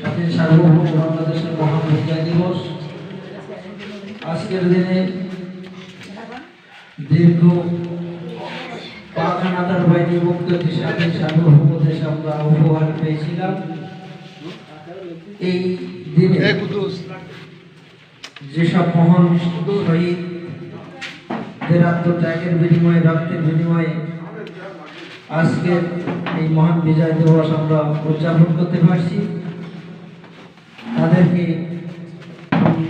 স্বাধীন সার্বভৌম বাংলাদেশের মহান বিজয় দিবস। আজকের দিনে দীর্ঘ পাখানাদার বাহিনী মুক্ত স্বাধীন সার্বভৌম দেশ আমরা উপহার পেয়েছিলাম। এই দিনে যেসব মহান শহীদদের আত্মত্যাগের বিনিময়ে রক্তের বিনিময়ে আজকের এই মহান বিজয় দিবস আমরা উদযাপন করতে পারছি। তাদেরকে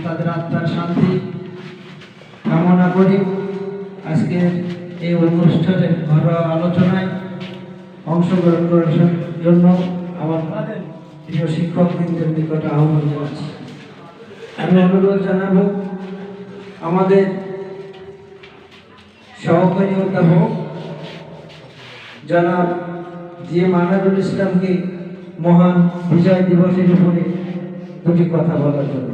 তাদের আত্মার শান্তি কামনা করি। আজকের এই অনুষ্ঠানে ঘরোয়া আলোচনায় অংশগ্রহণ করার জন্য আমার প্রিয় শিক্ষকবৃন্দের নিকটে আহ্বান জানাচ্ছি। আমি অনুরোধ জানাব, আমাদের সহকারী অধ্যাপক জনাব জি মানারুল ইসলামকে মহান বিজয় দিবসের উপরে দুটি কথা বলার জন্য।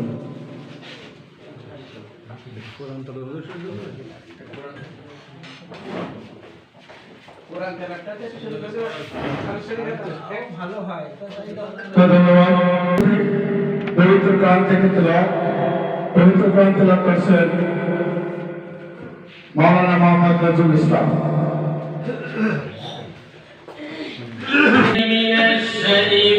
মাওলানা মোহাম্মদ নজরুল ইসলাম। من الشيطان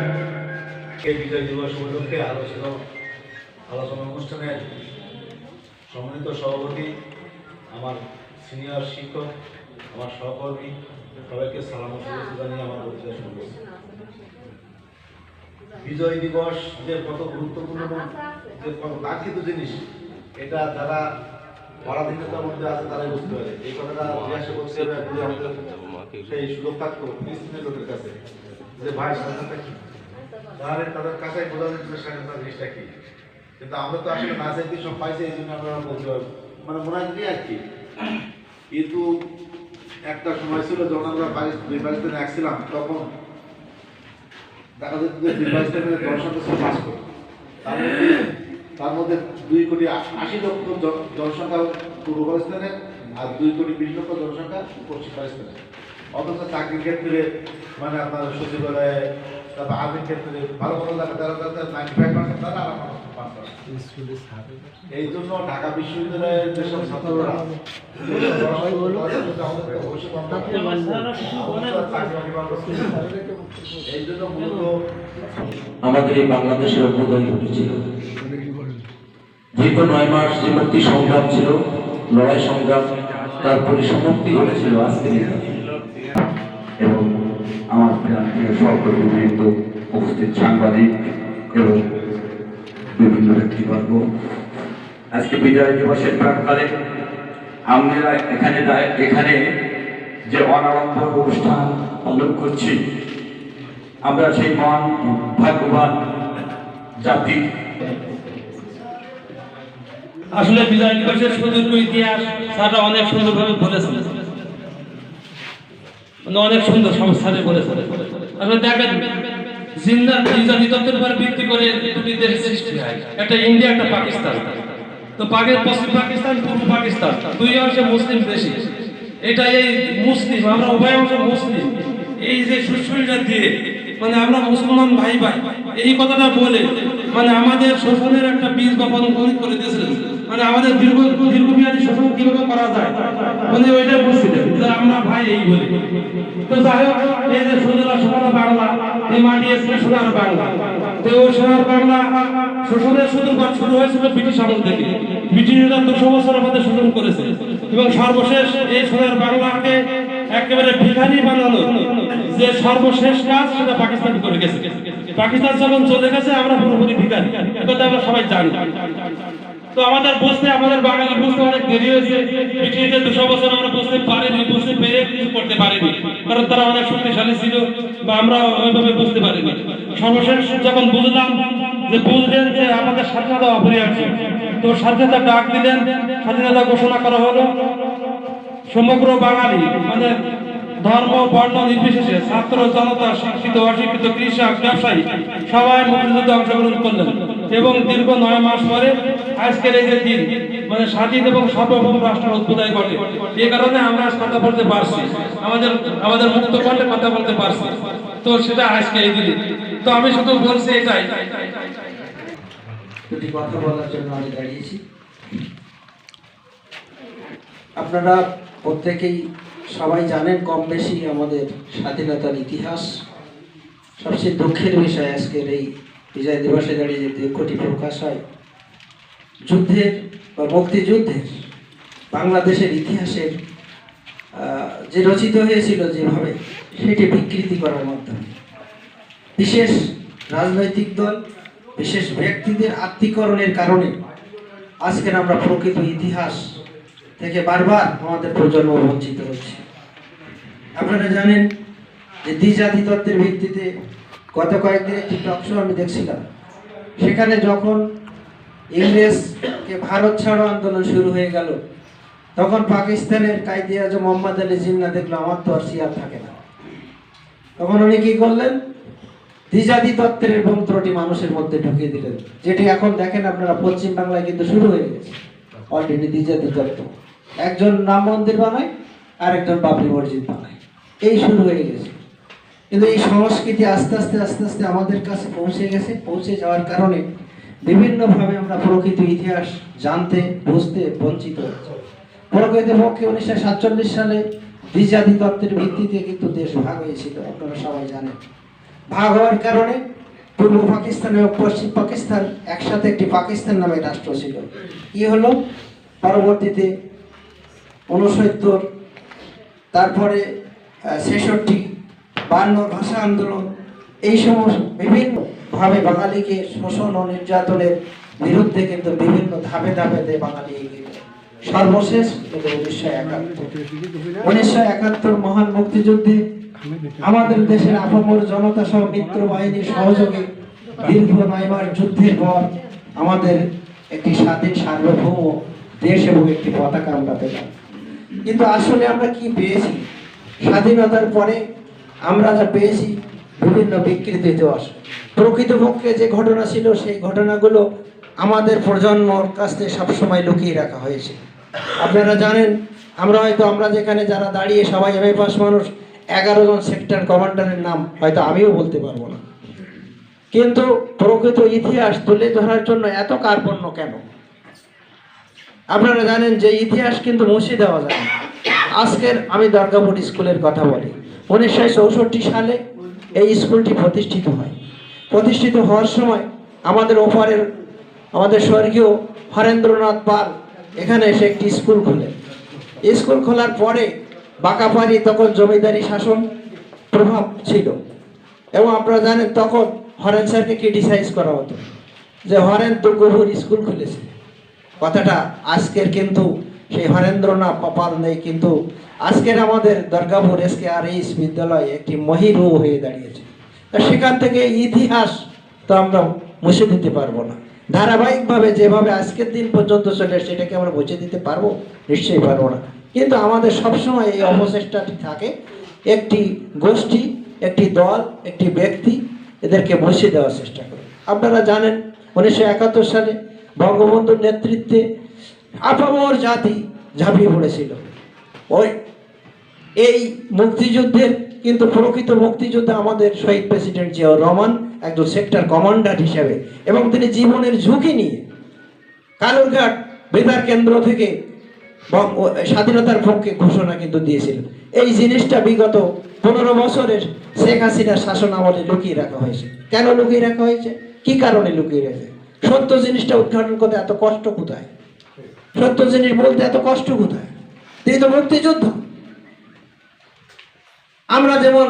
এই বিজয় দিবস উপলক্ষে আলোচিত আলোচনা অনুষ্ঠানে সম্মানিত সভাপতি, আমার সিনিয়র শিক্ষক, আমার সহকর্মী, সবাইকে সালাম শুভেচ্ছা জানিয়ে আমার বক্তৃতা শুরু করছি। বিজয় দিবস যে কত গুরুত্বপূর্ণ যে কত কাঙ্ক্ষিত জিনিস, এটা যারা পরাধীনতার মধ্যে আছে তারাই বুঝতে পারে। এই কথাটা জিজ্ঞাসা করতে হবে সেই সুযোগ থাকতো কাছে যে ভাই স্বাধীনতা কি তাহলে তাদের কাছে বোঝা যেত যে স্বাধীনতা জিনিসটা কি? কিন্তু আমরা তো আসলে না চাইতে সব পাইছি, এই জন্য আমরা বলতে মানে মনে হয় আর কি? কিন্তু একটা সময় ছিল যখন আমরা নির্বাচনে আসছিলাম তখন দেখা যেত যে নির্বাচনে জনসংখ্যা ছিল পাঁচ কোটি তার মধ্যে দুই কোটি আশি লক্ষ জনসংখ্যা পূর্ব পাকিস্তানে আর দুই কোটি বিশ লক্ষ জনসংখ্যা পশ্চিম পাকিস্তানে অথচ চাকরির ক্ষেত্রে মানে আপনার সচিবালয়ে ক্ষেত্রে ভালো ভালো নাইনটি ফাইভ পার্সেন্ট তারা এই জন্য ঢাকা বিশ্ববিদ্যালয়ের যেসব ছাত্ররা আমাদের এই বাংলাদেশের অভ্যুদয় ঘটেছিল। দীর্ঘ নয় মাস যে মুক্তি সংগ্রাম ছিল, লড়াই সংগ্রাম, তার পরিসমাপ্তি ঘটেছিল আজকের সহকর্মীবৃন্দ উপস্থিত সাংবাদিক এবং বিভিন্ন ব্যক্তিবর্গ। আজকে বিজয় দিবসের প্রাককালে আমরা এখানে এখানে যে অনারম্ভ অনুষ্ঠান পালন করছি, আমরা সেই মহান ভাগ্যবান জাতি। আসলে বিজয় দিবসের সুদীর্ঘ ইতিহাস, স্যাররা অনেক সুন্দরভাবে বলেছেন। মানে অনেক সুন্দর সংস্থানে বলেছেন। করে সৃষ্টি হয়। একটা ইন্ডিয়া, একটা পাকিস্তান। তো পশ্চিম পাকিস্তান পাকিস্তান, দুই মুসলিম এটা এই মুসলিম, আমরা মুসলিম। এই যে দিয়ে মানে আমরা মুসলমান ভাই ভাই এই কথাটা বলে মানে আমাদের শোষণের একটা বীজ বপন করে দিয়েছিলেন। মানে আমাদের দীর্ঘ, দীর্ঘমেয়াদী শোষণ কীভাবে করা যায়? উনি ওইটা বুঝছিলেন আমরা ভাই এই বলি। তো যাই হোক, এই যে সুজলা সুফলা বাংলা, এই মাটি এসে সোনার বাংলা। তো ওই সোনার বাংলা শোষণের সূত্রপাত শুরু হয়েছিল ব্রিটিশ আমল থেকে। ব্রিটিশরা দুশো বছরের মধ্যে শোষণ করেছে। এবং সর্বশেষ এই সোনার বাংলাকে একেবারে ভিখারি বানানো যে সর্বশেষ কাজ সেটা পাকিস্তান করে গেছে। পাকিস্তান যখন চলে গেছে, আমরা পুরোপুরি ভিখারি। একথা আমরা সবাই জানি। তো আমাদের বুঝতে, আমাদের বাঙালি বুঝতে অনেক দেরি হয়েছে। ব্রিটিশদের দুশো বছর আমরা বুঝতে পারিনি, বুঝতে পেরে কিছু করতে পারিনি। কারণ তারা অনেক শক্তিশালী ছিল বা আমরা ওইভাবে বুঝতে পারিনি। সর্বশেষ যখন বুঝলাম যে বুঝলেন যে আমাদের স্বাধীনতা অপরিহার্য, তো স্বাধীনতা ডাক দিলেন, স্বাধীনতা ঘোষণা করা হলো। সমগ্র বাঙালি মানে ধর্ম, বর্ণ নির্বিশেষে ছাত্র, জনতা, শিক্ষিত, অশিক্ষিত, কৃষক, ব্যবসায়ী সবাই মুক্তিযুদ্ধে অংশগ্রহণ করলেন। এবং দীর্ঘ নয় মাস পরে আজকের এই যে দিন মানে স্বাধীন এবং সার্বভৌম রাষ্ট্র উদ্বোধন ঘটে। এই কারণে আমরা কথা বলতে পারছি। আমাদের আমাদের মুক্ত কণ্ঠে কথা বলতে পারছি। তো সেটা আজকে এই দিনে। তো আমি শুধু বলছি এটাই। দুটি কথা বলার জন্য আমি দাঁড়িয়েছি। আপনারা প্রত্যেকেই সবাই জানেন কম বেশি আমাদের স্বাধীনতার ইতিহাস। সবচেয়ে দুঃখের বিষয় আজকের এই বিজয় দিবসে দাঁড়িয়ে যে কোটি প্রকাশ হয়, যুদ্ধের বা মুক্তিযুদ্ধের, বাংলাদেশের ইতিহাসের যে রচিত হয়েছিল যেভাবে, সেটি বিকৃতি করার মাধ্যমে। বিশেষ রাজনৈতিক দল, বিশেষ ব্যক্তিদের আত্মীকরণের কারণে আজকের আমরা প্রকৃত ইতিহাস থেকে বারবার আমাদের প্রজন্ম বঞ্চিত হচ্ছে। আপনারা জানেন যে দ্বিজাতি তত্ত্বের ভিত্তিতে গত কয়েকদিন একটি টকশো আমি দেখছিলাম। সেখানে যখন ইংরেজকে ভারত ছাড়ো আন্দোলন শুরু হয়ে গেল, তখন পাকিস্তানের কায়দি আজম মোহাম্মদ আলী জিন্না দেখল, আমার তো আর থাকে না। তখন উনি কি করলেন? দ্বিজাতি তত্ত্বের মন্ত্রটি মানুষের মধ্যে ঢুকিয়ে দিলেন, যেটি এখন দেখেন আপনারা পশ্চিম বাংলায় কিন্তু শুরু হয়ে গেছে। অলরেডি দ্বিজাতি তত্ত্ব একজন রাম মন্দির বানায় আর একজন বাবরি মসজিদ বানায়। এই শুরু হয়ে গেছে। কিন্তু এই সংস্কৃতি আস্তে আস্তে আস্তে আস্তে আমাদের কাছে পৌঁছে গেছে। পৌঁছে যাওয়ার কারণে বিভিন্নভাবে আমরা প্রকৃত ইতিহাস জানতে, বুঝতে বঞ্চিত হচ্ছি। প্রকৃতপক্ষে উনিশশো সাতচল্লিশ সালে দ্বিজাতি তত্ত্বের ভিত্তিতে কিন্তু দেশ ভাগ হয়েছিল, আপনারা সবাই জানেন। ভাগ হওয়ার কারণে পূর্ব পাকিস্তান এবং পশ্চিম পাকিস্তান একসাথে একটি পাকিস্তান নামে রাষ্ট্র ছিল। কি হলো পরবর্তীতে উনসত্তর তারপরে ছেষট্টি, বান্ন, ভাষা আন্দোলন, এই সমস্ত বিভিন্নভাবে বাঙালিকে শোষণ ও নির্যাতনের বিরুদ্ধে কিন্তু বিভিন্ন ধাপে ধাপে বাঙালি এগিয়ে সর্বশেষ উনিশশো একাত্তর। উনিশশো একাত্তর মহান মুক্তিযুদ্ধে আমাদের দেশের আপামর জনতা সহ মিত্র বাহিনীর সহযোগে দীর্ঘ নয় মাস যুদ্ধের পর আমাদের একটি স্বাধীন সার্বভৌম দেশ এবং একটি পতাকা আমরা পেলাম। কিন্তু আসলে আমরা কি পেয়েছি? স্বাধীনতার পরে আমরা যা পেয়েছি, বিভিন্ন বিকৃত ইতিহাস প্রকৃতপক্ষে যে ঘটনা ছিল, সেই ঘটনাগুলো আমাদের প্রজন্মর কাছ থেকে সবসময় লুকিয়ে রাখা হয়েছে। আপনারা জানেন, আমরা হয়তো, আমরা যেখানে যারা দাঁড়িয়ে সবাই এমএ পাস মানুষ, এগারো জন সেক্টর কমান্ডারের নাম হয়তো আমিও বলতে পারব না। কিন্তু প্রকৃত ইতিহাস তুলে ধরার জন্য এত কার্পণ্য কেন? আপনারা জানেন যে ইতিহাস কিন্তু মুছে দেওয়া যায়। আজকের আমি দুর্গাপুর স্কুলের কথা বলি। উনিশশো চৌষট্টি সালে এই স্কুলটি প্রতিষ্ঠিত হয়। প্রতিষ্ঠিত হওয়ার সময় আমাদের ওপারের, আমাদের স্বর্গীয় হরেন্দ্রনাথ পাল এখানে এসে একটি স্কুল খোলে স্কুল খোলার পরে বাঁকাপাড়ি তখন জমিদারি শাসন প্রভাব ছিল। এবং আপনারা জানেন তখন হরেন স্যারকে ক্রিটিসাইজ করা হতো যে হরেন গভুর স্কুল খুলেছে। কথাটা আজকের কিন্তু সেই হরেন্দ্রনাথ পাপাল নেই, কিন্তু আজকের আমাদের Durgapur S K R H বিদ্যালয় একটি মহিরু হয়ে দাঁড়িয়েছে। তা সেখান থেকে ইতিহাস তো আমরা মুছে দিতে পারব না। ধারাবাহিকভাবে যেভাবে আজকের দিন পর্যন্ত চলে, সেটাকে আমরা মুছে দিতে পারব? নিশ্চয়ই পারব না। কিন্তু আমাদের সবসময় এই অপচেষ্টাটি থাকে, একটি গোষ্ঠী, একটি দল, একটি ব্যক্তি এদেরকে মুছে দেওয়ার চেষ্টা করে। আপনারা জানেন, উনিশশো একাত্তর সালে বঙ্গবন্ধুর নেতৃত্বে আপামর জাতি ঝাঁপিয়ে পড়েছিল। ওই, এই মুক্তিযুদ্ধের কিন্তু প্রকৃত মুক্তিযুদ্ধে আমাদের শহীদ প্রেসিডেন্ট জিয়াউর রহমান একজন সেক্টর কমান্ডার হিসেবে এবং তিনি জীবনের ঝুঁকি নিয়ে কালুরঘাট বেতার কেন্দ্র থেকে স্বাধীনতার পক্ষে ঘোষণা কিন্তু দিয়েছিল। এই জিনিসটা বিগত পনেরো বছরের শেখ হাসিনার শাসন আমলে লুকিয়ে রাখা হয়েছে। কেন লুকিয়ে রাখা হয়েছে? কি কারণে লুকিয়ে রেখেছে? সত্য জিনিসটা উদ্ঘাটন করতে এত কষ্ট কোথায়? সত্য জিনিস বলতে এত কষ্ট কোথায়? তিনি তো মুক্তিযুদ্ধ। আমরা যেমন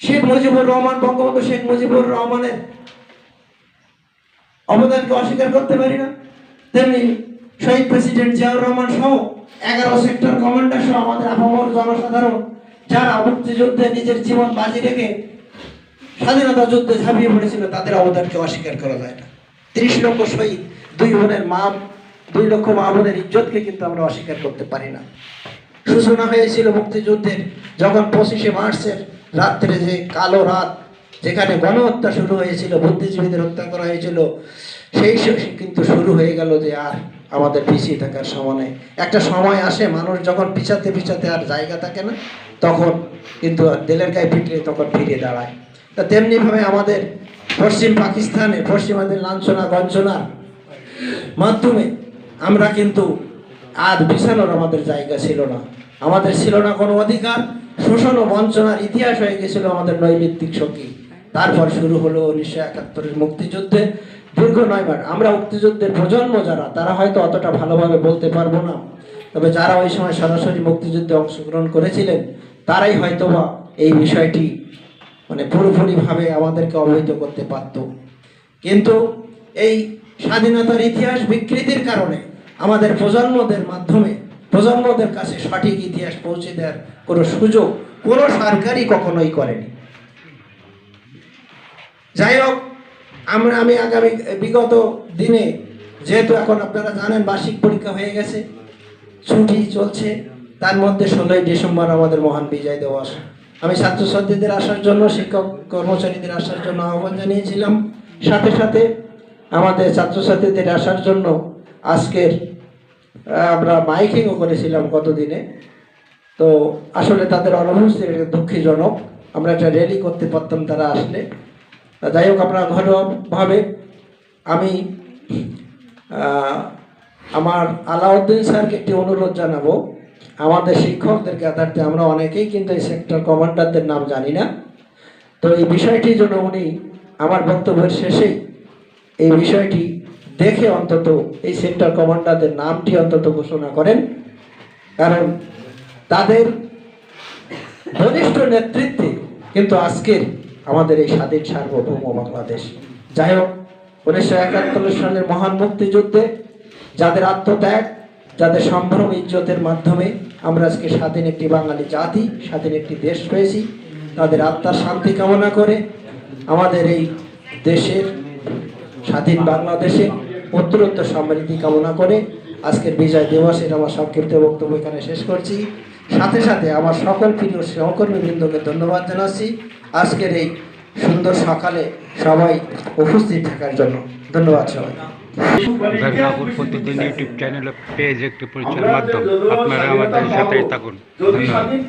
শেখ মুজিবুর রহমান, বঙ্গবন্ধু শেখ মুজিবুর রহমানের অবদানকে অস্বীকার করতে পারি না, তেমনি শহীদ প্রেসিডেন্ট জিয়াউর রহমান সহ এগারো সেক্টর কমান্ডার সহ আমাদের আপামর জনসাধারণ, যারা মুক্তিযুদ্ধে নিজের জীবন বাজি রেখে স্বাধীনতা যুদ্ধে ঝাঁপিয়ে পড়েছিল, তাদের অবদানকে অস্বীকার করা যায় না। ত্রিশ লক্ষ শহীদ, দুই বোনের মা, দুই লক্ষ মা বোনের ইজ্জতকে কিন্তু আমরা অস্বীকার করতে পারি না। সূচনা হয়েছিল মুক্তিযুদ্ধের যখন পঁচিশে মার্চের রাত্রে যে কালো রাত, যেখানে গণহত্যা শুরু হয়েছিল, বুদ্ধিজীবীদের হত্যা করা হয়েছিল, সেই কিন্তু শুরু হয়ে গেল যে আর আমাদের পিছিয়ে থাকার সময়। একটা সময় আসে, মানুষ যখন পিছাতে পিছাতে আর জায়গা থাকে না, তখন কিন্তু দেলের গায়ে পিটলে তখন ফিরে দাঁড়ায়। তা তেমনিভাবে আমাদের পশ্চিম পাকিস্তানে, পশ্চিমাদের লাঞ্ছনা, গঞ্জনার মাধ্যমে আমরা কিন্তু আর বিছানোর আমাদের জায়গা ছিল না। আমাদের ছিল না কোনো অধিকার, শোষণ ও বঞ্চনার ইতিহাস হয়ে গেছিল আমাদের নৈমিত্তিক শক্তি তারপর শুরু হলো উনিশশো একাত্তরের মুক্তিযুদ্ধে। দীর্ঘ নয় মাস, আমরা মুক্তিযুদ্ধের প্রজন্ম যারা, তারা হয়তো অতটা ভালোভাবে বলতে পারব না। তবে যারা ওই সময় সরাসরি মুক্তিযুদ্ধে অংশগ্রহণ করেছিলেন, তারাই হয়তোবা এই বিষয়টি মানে পুরোপুরিভাবে আমাদেরকে অবহিত করতে পারত। কিন্তু এই স্বাধীনতার ইতিহাস বিকৃতির কারণে আমাদের প্রজন্মদের মাধ্যমে, প্রজন্মদের কাছে সঠিক ইতিহাস পৌঁছে দেওয়ার কোনো সুযোগ, কোনো সরকারই কখনোই করেনি। যাই হোক, আমরা, আমি আগামী, বিগত দিনে, যেহেতু এখন আপনারা জানেন বার্ষিক পরীক্ষা হয়ে গেছে, ছুটি চলছে, তার মধ্যে ষোলোই ডিসেম্বর আমাদের মহান বিজয় দিবস। আমি ছাত্রছাত্রীদের আসার জন্য, শিক্ষক কর্মচারীদের আসার জন্য আহ্বান জানিয়েছিলাম। সাথে সাথে আমাদের ছাত্রছাত্রীদের আসার জন্য আজকের আমরা মাইকিংও করেছিলাম গতদিনে। তো আসলে তাদের অনুপস্থিতি দুঃখজনক। আমরা একটা র্যালি করতে পারতাম তারা আসলে। যাই হোক, আপনারা ঘরোয়াভাবে আমি আমার আলাউদ্দিন স্যারকে একটি অনুরোধ জানাব। আমাদের শিক্ষকদের জ্ঞাতার্থে আমরা অনেকেই কিন্তু এই সেক্টর কমান্ডারদের নাম জানি না। তো এই বিষয়টির জন্য উনি আমার বক্তব্যের শেষেই এই বিষয়টি দেখে অন্তত এই সেক্টর কমান্ডারদের নামটি অন্তত ঘোষণা করেন। কারণ তাদের ঘনিষ্ঠ নেতৃত্বে কিন্তু আজকের আমাদের এই স্বাধীন সার্বভৌম বাংলাদেশ। যাই হোক, উনিশশো একাত্তর সালের মহান মুক্তিযুদ্ধে যাদের আত্মত্যাগ যাদের সম্ভ্রম ইজ্জতের মাধ্যমে আমরা আজকে স্বাধীন একটি বাঙালি জাতি, স্বাধীন একটি দেশ পেয়েছি, তাদের আত্মার শান্তি কামনা করে আমাদের এই দেশের স্বাধীন বাংলাদেশে উত্তরোত্তর সমৃদ্ধি কামনা করে আজকের বিজয় দিবসের আমার সংক্ষিপ্ত বক্তব্য এখানে শেষ করছি। সাথে সাথে আমার সকল প্রিয় সহকর্মীবৃন্দকে ধন্যবাদ জানাচ্ছি আজকের এই সুন্দর সকালে সবাই উপস্থিত থাকার জন্য। ধন্যবাদ সবাই গাজীপুর প্রতিদিন ইউটিউব চ্যানেল পেজ একটি পরিচয়ের মাধ্যম। আপনারা আমাদের সাথেই থাকুন। ধন্যবাদ।